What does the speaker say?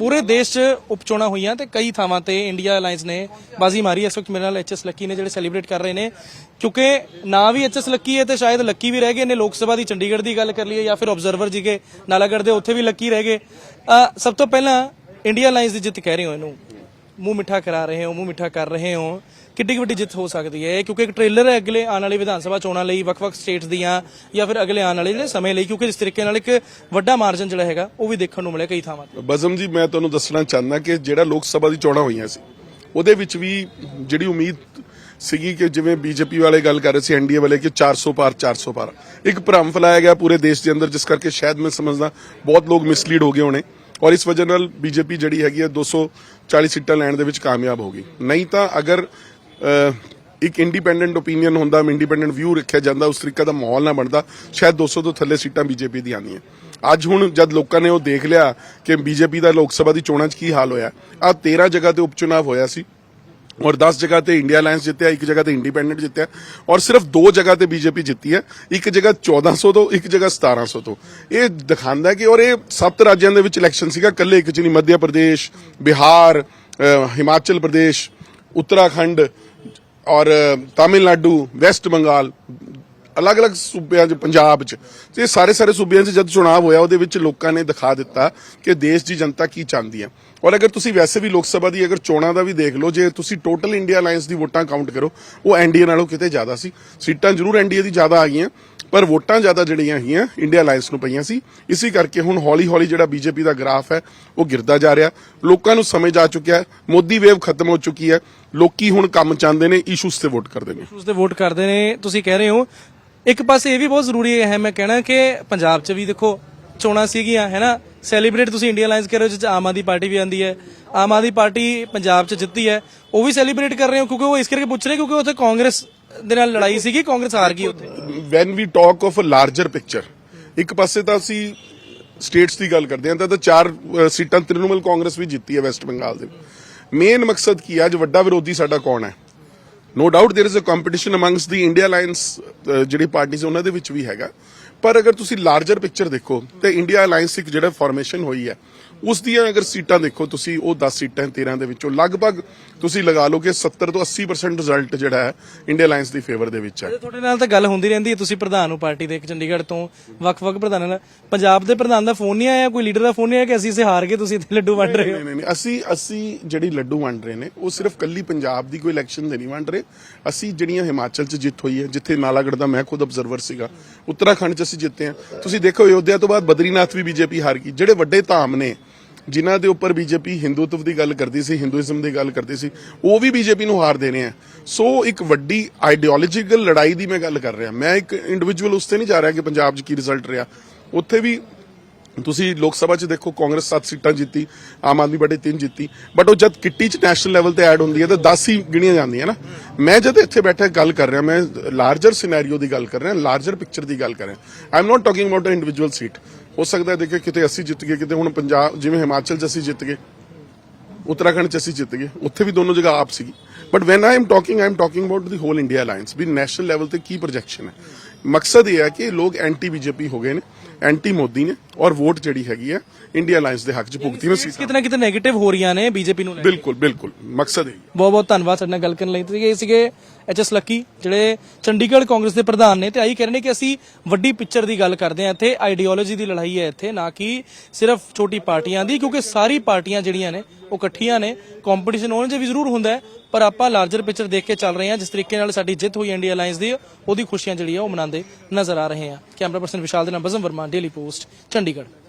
ਪੂਰੇ ਦੇਸ਼ 'ਚ ਉਪਚੋਣਾਂ ਹੋਈਆਂ ਤੇ ਕਈ ਥਾਵਾਂ ਤੇ ਇੰਡੀਆ ਅਲਾਈਅੰਸ ਨੇ ਬਾਜ਼ੀ ਮਾਰੀ। ਇਸ ਵਕਤ ਮੇਰੇ ਨਾਲ ਐਚਐਸ ਲੱਕੀ ਨੇ ਜਿਹੜੇ ਸੈਲੀਬ੍ਰੇਟ ਕਰ ਰਹੇ ਨੇ। ਕਿਉਂਕਿ ਨਾ ਵੀ ਐਚਐਸ ਲੱਕੀ ਹੈ ਤੇ ਸ਼ਾਇਦ ਲੱਕੀ ਵੀ ਰਹਿ ਗਏ ਨੇ। ਲੋਕ ਸਭਾ ਦੀ ਚੰਡੀਗੜ੍ਹ ਦੀ ਗੱਲ ਕਰ ਲਈਏ ਜਾਂ ਫਿਰ ਆਬਜ਼ਰਵਰ ਜੀ ਕੇ ਨਾਲਾਗੜ੍ਹ ਦੇ ਉੱਥੇ ਵੀ ਲੱਕੀ ਰਹਿ ਗਏ। ਸਭ ਤੋਂ ਪਹਿਲਾਂ ਇੰਡੀਆ ਅਲਾਈਅੰਸ ਦੀ ਜਿੱਤ ਕਹਿ ਰਹੇ ਹੋ ਇਹਨੂੰ। ਮੂੰਹ ਮਿੱਠਾ ਕਰਾ ਰਹੇ ਹੋ, ਮੂੰਹ ਮਿੱਠਾ ਕਰ ਰਹੇ ਹੋ ਕਿੱਡੀ ਵੱਡੀ ਜਿੱਤ ਹੋ ਸਕਦੀ ਹੈ ਕਿਉਂਕਿ ਇੱਕ ਟ੍ਰੇਲਰ ਹੈ ਅਗਲੇ ਆਉਣ ਵਾਲੀ ਵਿਧਾਨ ਸਭਾ ਚੋਣਾਂ ਲਈ, ਵੱਖ-ਵੱਖ ਸਟੇਟਸ ਦੀਆਂ, ਜਾਂ ਫਿਰ ਅਗਲੇ ਆਉਣ ਵਾਲੇ ਜਿਹੜੇ ਸਮੇਂ ਲਈ, ਕਿਉਂਕਿ ਜਿਸ ਤਰੀਕੇ ਨਾਲ ਇੱਕ ਵੱਡਾ ਮਾਰਜਨ ਜਿਹੜਾ ਹੈਗਾ, ਉਹ ਵੀ ਦੇਖਣ ਨੂੰ ਮਿਲਿਆ ਕਈ ਥਾਵਾਂ ਤੇ। ਬਜ਼ਮ ਜੀ, ਮੈਂ ਤੁਹਾਨੂੰ ਦੱਸਣਾ ਚਾਹੁੰਦਾ ਕਿ ਜਿਹੜਾ ਲੋਕ ਸਭਾ ਦੀ ਚੋਣਾਂ ਹੋਈਆਂ ਸੀ, ਉਹਦੇ ਵਿੱਚ ਵੀ ਜਿਹੜੀ ਉਮੀਦ ਸੀਗੀ ਕਿ ਜਿਵੇਂ ਬੀਜੇਪੀ ਵਾਲੇ ਗੱਲ ਕਰ ਰਹੇ ਸੀ ਐਨਡੀਏ ਵਾਲੇ, ਕਿ 400 ਪਾਰ 400 ਪਾਰ। ਇੱਕ ਭਰਮ ਫੈਲਾਇਆ ਗਿਆ ਪੂਰੇ ਦੇਸ਼ ਦੇ ਅੰਦਰ, ਜਿਸ ਕਰਕੇ ਸ਼ਾਇਦ ਮੈਂ ਸਮਝਦਾ ਬਹੁਤ ਲੋਕ ਮਿਸਲੀਡ ਹੋ ਗਏ ਹੋਣੇ। ਔਰ ਇਸ ਵਜ੍ਹਾ ਨਾਲ ਬੀਜੇਪੀ ਜਿਹੜੀ ਹੈਗੀ ਹੈ 240 ਸੀਟਾਂ ਲੈਣ ਦੇ ਵਿੱਚ ਕਾਮਯਾਬ ਹੋ ਗਈ। ਨਹੀਂ ਤਾਂ ਅਗਰ ਇੱਕ ਇੰਡੀਪੈਂਡੈਂਟ ਓਪੀਨੀਅਨ ਹੁੰਦਾ ਇੰਡੀਪੈਂਡੈਂਟ ਵਿਊ ਰੱਖਿਆ ਜਾਂਦਾ, ਉਸ ਤਰੀਕੇ ਦਾ ਮਾਹੌਲ ਨਾ ਬਣਦਾ, ਸ਼ਾਇਦ 200 ਤੋਂ ਥੱਲੇ ਸੀਟਾਂ ਬੀਜੇਪੀ ਦੀ ਆਉਂਦੀਆਂ। ਅੱਜ ਹੁਣ ਜਦ ਲੋਕਾਂ ਨੇ ਉਹ ਦੇਖ ਲਿਆ ਕਿ ਬੀਜੇਪੀ ਦਾ ਲੋਕ ਸਭਾ ਦੀ ਚੋਣਾਂ 'ਚ ਕੀ ਹਾਲ ਹੋਇਆ ਆ 13 ਜਗ੍ਹਾ ਤੇ ਉਪਚੁਣਾਵ ਹੋਇਆ ਸੀ। ਔਰ 10 ਜਗ੍ਹਾ ਤੇ ਇੰਡੀਆ ਅਲਾਈਅੰਸ ਜਿੱਤਿਆ ਇੱਕ ਜਗ੍ਹਾ ਤੇ ਇੰਡੀਪੈਂਡੈਂਟ ਜਿੱਤਿਆ ਔਰ ਸਿਰਫ ਦੋ ਜਗ੍ਹਾ ਤੇ ਬੀਜੇਪੀ ਜਿੱਤੀ ਹੈ ਇੱਕ ਜਗ੍ਹਾ 1400 ਤੋਂ ਇੱਕ ਜਗ੍ਹਾ 1700 ਤੋਂ ਇਹ ਦਿਖਾਉਂਦਾ ਕਿ ਔਰ ਇਹ ਸੱਤ ਰਾਜਾਂ ਦੇ ਵਿੱਚ ਇਲੈਕਸ਼ਨ ਸੀਗਾ ਕੱਲੇ ਇੱਕ ਚ ਨਹੀਂ ਮੱਧ ਪ੍ਰਦੇਸ਼ ਬਿਹਾਰ ਹਿਮਾਚਲ ਪ੍ਰਦੇਸ਼ ਉੱਤਰਾਖੰਡ ਔਰ ਤਾਮਿਲਨਾਡੂ ਵੈਸਟ ਬੰਗਾਲ ਅਲੱਗ-ਅਲੱਗ ਸੂਬਿਆਂ 'ਚ, ਪੰਜਾਬ 'ਚ। ਤੇ ਸਾਰੇ ਸਾਰੇ ਸੂਬਿਆਂ 'ਚ ਜਦ ਚੁਣਾਵ ਹੋਇਆ, ਉਹਦੇ ਵਿੱਚ ਲੋਕਾਂ ਨੇ ਦਿਖਾ ਦਿੱਤਾ ਕਿ ਦੇਸ਼ ਦੀ ਜਨਤਾ ਕੀ ਚਾਹੁੰਦੀ ਹੈ। ਔਰ ਅਗਰ ਤੁਸੀਂ ਵੈਸੇ ਵੀ ਲੋਕ ਸਭਾ ਦੀ ਅਗਰ ਚੋਣਾਂ ਦਾ ਵੀ ਦੇਖ ਲਓ, ਜੇ ਤੁਸੀਂ ਟੋਟਲ ਇੰਡੀਆ ਅਲਾਈਅੰਸ ਦੀ ਵੋਟਾਂ ਕਾਊਂਟ ਕਰੋ, ਉਹ ਐਨਡੀਏ ਨਾਲੋਂ ਕਿਤੇ ਜ਼ਿਆਦਾ ਸੀ। ਸੀਟਾਂ ਜ਼ਰੂਰ ਐਨਡੀਏ ਦੀ ਜ਼ਿਆਦਾ ਆ ਗਈਆਂ, ਪਰ ਵੋਟਾਂ ਜ਼ਿਆਦਾ ਜਿਹੜੀਆਂ ਹੈਗੀਆਂ ਇੰਡੀਆ ਅਲਾਈਅੰਸ ਨੂੰ ਪਈਆਂ ਸੀ। ਇਸੇ ਕਰਕੇ ਹੁਣ ਹੌਲੀ-ਹੌਲੀ ਜਿਹੜਾ ਬੀਜੇਪੀ ਦਾ ਗ੍ਰਾਫ ਹੈ, ਉਹ ਗਿਰਦਾ ਜਾ ਰਿਹਾ। ਲੋਕਾਂ ਨੂੰ ਸਮਝ ਆ ਚੁੱਕਿਆ ਹੈ, ਮੋਦੀ ਵੇਵ ਖਤਮ ਹੋ ਚੁੱਕੀ ਹੈ। ਲੋਕੀ ਹੁਣ ਕੰਮ ਚਾਹੁੰਦੇ ਨੇ ਇਸ਼ੂਸ ਤੇ ਵੋਟ ਕਰਦੇ ਨੇ। ਉਸ ਤੇ ਵੋਟ ਕਰਦੇ ਨੇ। ਤੁਸੀਂ ਕਹਿ ਰਹੇ ਹੋ ਇੱਕ ਪਾਸੇ ਇਹ ਵੀ ਬਹੁਤ ਜ਼ਰੂਰੀ ਹੈ, ਮੈਂ ਕਹਿਣਾ ਕਿ ਪੰਜਾਬ 'ਚ ਵੀ ਦੇਖੋ ਚੋਣਾਂ ਸੀਗੀਆਂ, ਹੈ ਨਾ? ਸੈਲੀਬ੍ਰੇਟ ਤੁਸੀਂ ਇੰਡੀਆ ਅਲਾਈਅੰਸ ਕਰ ਰਹੇ ਹੋ, ਜਿਸ ਆਮ ਆਦਮੀ ਪਾਰਟੀ ਵੀ ਆਂਦੀ ਹੈ। ਆਮ ਆਦਮੀ ਪਾਰਟੀ ਪੰਜਾਬ 'ਚ ਜਿੱਤੀ ਹੈ, ਉਹ ਵੀ ਸੈਲੀਬ੍ਰੇਟ ਕਰ ਰਹੇ ਹੋ ਕਿਉਂਕਿ ਉਹ ਇਸ ਕਰਕੇ ਪੁੱਛ ਰਹੇ ਕਿਉਂਕਿ ਉੱਥੇ ਕਾਂਗਰਸ ਦੇ ਨਾਲ ਲੜਾਈ ਸੀਗੀ, ਕਾਂਗਰਸ ਹਾਰ ਗਈ ਉੱਥੇ। When we talk of a larger picture ਇੱਕ ਪਾਸੇ ਤਾਂ ਅਸੀਂ ਸਟੇਟਸ ਦੀ ਗੱਲ ਕਰਦੇ ਹਾਂ, ਤਾਂ ਚਾਰ ਸੀਟਾਂ ਤ੍ਰਿਣਮੂਲ ਕਾਂਗਰਸ ਵੀ ਜਿੱਤੀ ਹੈ ਵੈਸਟ ਬੰਗਾਲ ਦੇ। ਮੇਨ ਮਕਸਦ ਕੀ ਹੈ? ਅੱਜ ਵੱਡਾ ਵਿਰੋਧੀ ਸਾਡਾ ਕੌਣ ਹੈ? no doubt there is a competition amongst the India alliance ਜਿਹੜੀ ਪਾਰਟੀਆਂ ਉਹਨਾਂ ਦੇ ਵਿੱਚ ਵੀ ਹੈਗਾ ਪਰ ਅਗਰ ਤੁਸੀਂ ਲਾਰਜਰ ਪਿਕਚਰ ਦੇਖੋ ਤੇ ਇੰਡੀਆ ਅਲਾਈਅੰਸ ਇੱਕ ਜਿਹੜਾ ਫਾਰਮੇਸ਼ਨ ਹੋਈ ਹੈ ਉਸ ਦੀਆਂ ਅਗਰ ਸੀਟਾਂ ਦੇਖੋ ਤੁਸੀਂ ਉਹ 10 ਸੀਟਾਂ 13 ਦੇ ਵਿੱਚੋਂ। ਲਗਭਗ ਤੁਸੀਂ ਲਗਾ ਲਓ ਕਿ 70 ਤੋਂ 80% ਰਿਜ਼ਲਟ ਜਿਹੜਾ ਹੈ ਇੰਡੀਆ ਅਲਾਈਅੰਸ ਦੀ ਫੇਵਰ ਦੇ ਵਿੱਚ ਹੈ। ਤੁਹਾਡੇ ਨਾਲ ਤਾਂ ਗੱਲ ਹੁੰਦੀ ਰਹਿੰਦੀ ਹੈ ਤੁਸੀਂ ਪ੍ਰਧਾਨ ਹੋ ਪਾਰਟੀ ਦੇ ਇੱਕ ਚੰਡੀਗੜ੍ਹ ਤੋਂ ਵੱਖ-ਵੱਖ ਪ੍ਰਧਾਨਾਂ ਨਾਲ। ਪੰਜਾਬ ਦੇ ਪ੍ਰਧਾਨ ਦਾ ਫੋਨ ਨਹੀਂ ਆਇਆ ਕੋਈ ਲੀਡਰ ਦਾ ਫੋਨ ਨਹੀਂ ਆਇਆ ਕਿ ਅਸੀਂ ਇਸੇ ਹਾਰ ਗਏ ਤੁਸੀਂ ਇੱਥੇ ਲੱਡੂ ਵੰਡ ਰਹੇ ਹੋ? ਨਹੀਂ ਨਹੀਂ ਨਹੀਂ ਅਸੀਂ ਅਸੀਂ ਜਿਹੜੀ ਲੱਡੂ ਵੰਡ ਰਹੇ ਨੇ ਉਹ ਸਿਰਫ ਕੱਲੀ ਪੰਜਾਬ ਦੀ ਕੋਈ ਇਲੈਕਸ਼ਨ ਦੇ ਨਹੀਂ ਵੰਡ ਰਹੇ। ਅਸੀਂ ਜਿਹੜੀਆਂ ਹਿਮਾਚਲ 'ਚ ਜਿੱਤ ਹੋਈ ਹੈ ਜਿੱਥੇ ਨਾਲਾਗੜ੍ਹ ਦਾ ਮੈਂ ਖੁਦ ਅਬਜ਼ਰਵਰ ਸੀਗਾ ਉੱਤਰਾਖੰਡ 'ਚ ਅਸੀਂ ਜਿੱਤੇ ਹਾਂ। ਤੁਸੀਂ ਦੇਖੋ, ਅਯੋਧਿਆ ਤੋਂ ਬਾਅਦ ਬਦਰੀਨਾਥ ਵੀ ਬੀਜੇਪੀ ਹਾਰ ਗਈ। ਜਿਹੜੇ ਵੱਡੇ ਧਾਮ ਨੇ, ਜਿਨ੍ਹਾਂ ਦੇ ਉੱਪਰ ਬੀਜੇਪੀ ਹਿੰਦੂਤਵ ਦੀ ਗੱਲ ਕਰਦੀ ਸੀ, ਹਿੰਦੂਇਜ਼ਮ ਦੀ ਗੱਲ ਕਰਦੀ ਸੀ, ਉਹ ਵੀ ਬੀਜੇਪੀ ਨੂੰ ਹਾਰ ਦੇਣੇ ਆ। ਸੋ, ਇੱਕ ਵੱਡੀ ਆਈਡੀਓਲੋਜੀਕਲ ਲੜਾਈ ਦੀ ਮੈਂ ਗੱਲ ਕਰ ਰਿਹਾ। ਮੈਂ ਇੱਕ ਇੰਡੀਵਿਜੂਅਲ ਉਸ ਤੇ ਨਹੀਂ ਜਾ ਰਿਹਾ ਕਿ ਪੰਜਾਬ 'ਚ ਕੀ ਰਿਜ਼ਲਟ ਰਿਹਾ। ਉੱਥੇ ਵੀ ਤੁਸੀਂ ਲੋਕ ਸਭਾ 'ਚ ਦੇਖੋ, ਕਾਂਗਰਸ 7 ਸੀਟਾਂ ਜਿੱਤੀ, ਆਮ ਆਦਮੀ ਪਾਰਟੀ 3 ਜਿੱਤੀ ਬਟ ਉਹ ਜਦ ਕਿੱਟੀ 'ਚ ਨੈਸ਼ਨਲ ਲੈਵਲ ਤੇ ਐਡ ਹੁੰਦੀ ਹੈ, ਤਾਂ 10 ਹੀ ਗਿਣੀਆਂ ਜਾਂਦੀਆਂ ਨਾ। ਮੈਂ ਜਦ ਇੱਥੇ ਬੈਠਾ, ਗੱਲ ਕਰ ਰਿਹਾ, ਮੈਂ ਲਾਰਜਰ ਸਿਨੈਰੀਓ ਦੀ ਗੱਲ ਕਰ ਰਿਹਾ ਲਾਰਜਰ ਪਿਕਚਰ ਦੀ ਗੱਲ ਕਰ ਰਿਹਾ। I am not talking about a individual seat ਹੋ ਸਕਦਾ ਹੈ ਦੇਖੇ ਕਿਤੇ ਅਸੀਂ ਜਿੱਤ ਗਏ, ਕਿਤੇ ਹੁਣ ਪੰਜਾਬ, ਜਿਵੇਂ ਹਿਮਾਚਲ 'ਚ ਅਸੀਂ ਜਿੱਤ ਗਏ, ਉੱਤਰਾਖੰਡ ਚ ਅਸੀਂ ਜਿੱਤ ਗਏ, ਉੱਥੇ ਵੀ ਦੋਨੋਂ ਜਗ੍ਹਾ ਆਪ ਸੀਗੀ। But when I am talking I am talking about the whole India alliance we national level ਤੇ ਕੀ ਪ੍ਰੋਜੈਕਸ਼ਨ ਹੈ? ਮਕਸਦ ਇਹ ਹੈ ਕਿ ਲੋਕ ਐਂਟੀ ਬੀਜੇਪੀ ਹੋ ਗਏ ਨੇ ਐਂਟੀ ਮੋਦੀ ਨੇ ਔਰ ਵੋਟ ਜਿਹੜੀ ਹੈਗੀ ਹੈ ਇੰਡੀਆ ਅਲਾਈਅੰਸ ਦੇ ਹੱਕ ਚ ਭੁਗਤੀ ਨੇ ਸੀ ਕਿਤੇ 네ਗੇਟਿਵ ਹੋ ਰਹੀਆਂ ਨੇ ਬੀਜੇਪੀ ਨੂੰ ਲੈ ਕੇ। ਬਿਲਕੁਲ ਬਿਲਕੁਲ। ਮਕਸਦ ਹੀ। ਬਹੁਤ ਬਹੁਤ ਧੰਨਵਾਦ ਸਾਡੇ ਨਾਲ ਗੱਲ ਕਰਨ ਲਈ। ਤੁਸੀਂ ਇਹ ਸੀਗੇ ਐਚਐਸ ਲੱਕੀ ਜਿਹੜੇ ਚੰਡੀਗੜ੍ਹ ਕਾਂਗਰਸ ਦੇ ਪ੍ਰਧਾਨ ਨੇ ਤੇ ਆਈ ਕਹਿ ਰਹੇ ਨੇ ਕਿ ਅਸੀਂ ਵੱਡੀ ਪਿਕਚਰ ਦੀ ਗੱਲ ਕਰਦੇ ਹਾਂ। ਇੱਥੇ ਆਈਡੀਓਲੋਜੀ ਦੀ ਲੜਾਈ ਹੈ ਇੱਥੇ ਨਾ ਕਿ ਸਿਰਫ ਛੋਟੀ ਪਾਰਟੀਆਂ ਦੀ ਕਿਉਂਕਿ ਸਾਰੀ ਪਾਰਟੀਆਂ ਜਿਹੜੀਆਂ ਨੇ ਉਹ ਇਕੱਠੀਆਂ ਨੇ। ਕੰਪੀਟੀਸ਼ਨ ਉਹਨਾਂ 'ਚ ਵੀ ਜ਼ਰੂਰ ਹੁੰਦਾ ਹੈ ਪਰ ਆਪਾਂ ਲਾਰਜਰ ਪਿਕਚਰ ਦੇਖ ਕੇ ਚੱਲ ਰਹੇ ਹਾਂ। ਜਿਸ ਤਰੀਕੇ ਨਾਲ ਸਾਡੀ ਜਿੱਤ ਹੋਈ ਇੰਡੀਆ ਅਲਾਈਅੰਸ ਦੀ ਉਹਦੀ ਖੁਸ਼ੀਆਂ ਜਿਹੜੀ ਆ ਉਹ ਮਨਾਉਂਦੇ ਨਜ਼ਰ ਆ ਰਹੇ ਹਾਂ। ਕੈਮਰਾ ਪਰਸਨ ਵਿਸ਼ਾਲ ਦੇ ਨਾਲ ਬਜ਼ਮ ਵਰਮਾ ਡੇਲੀ ਪੋਸਟ ਚੰਡੀਗੜ੍ਹ। चंडीगढ़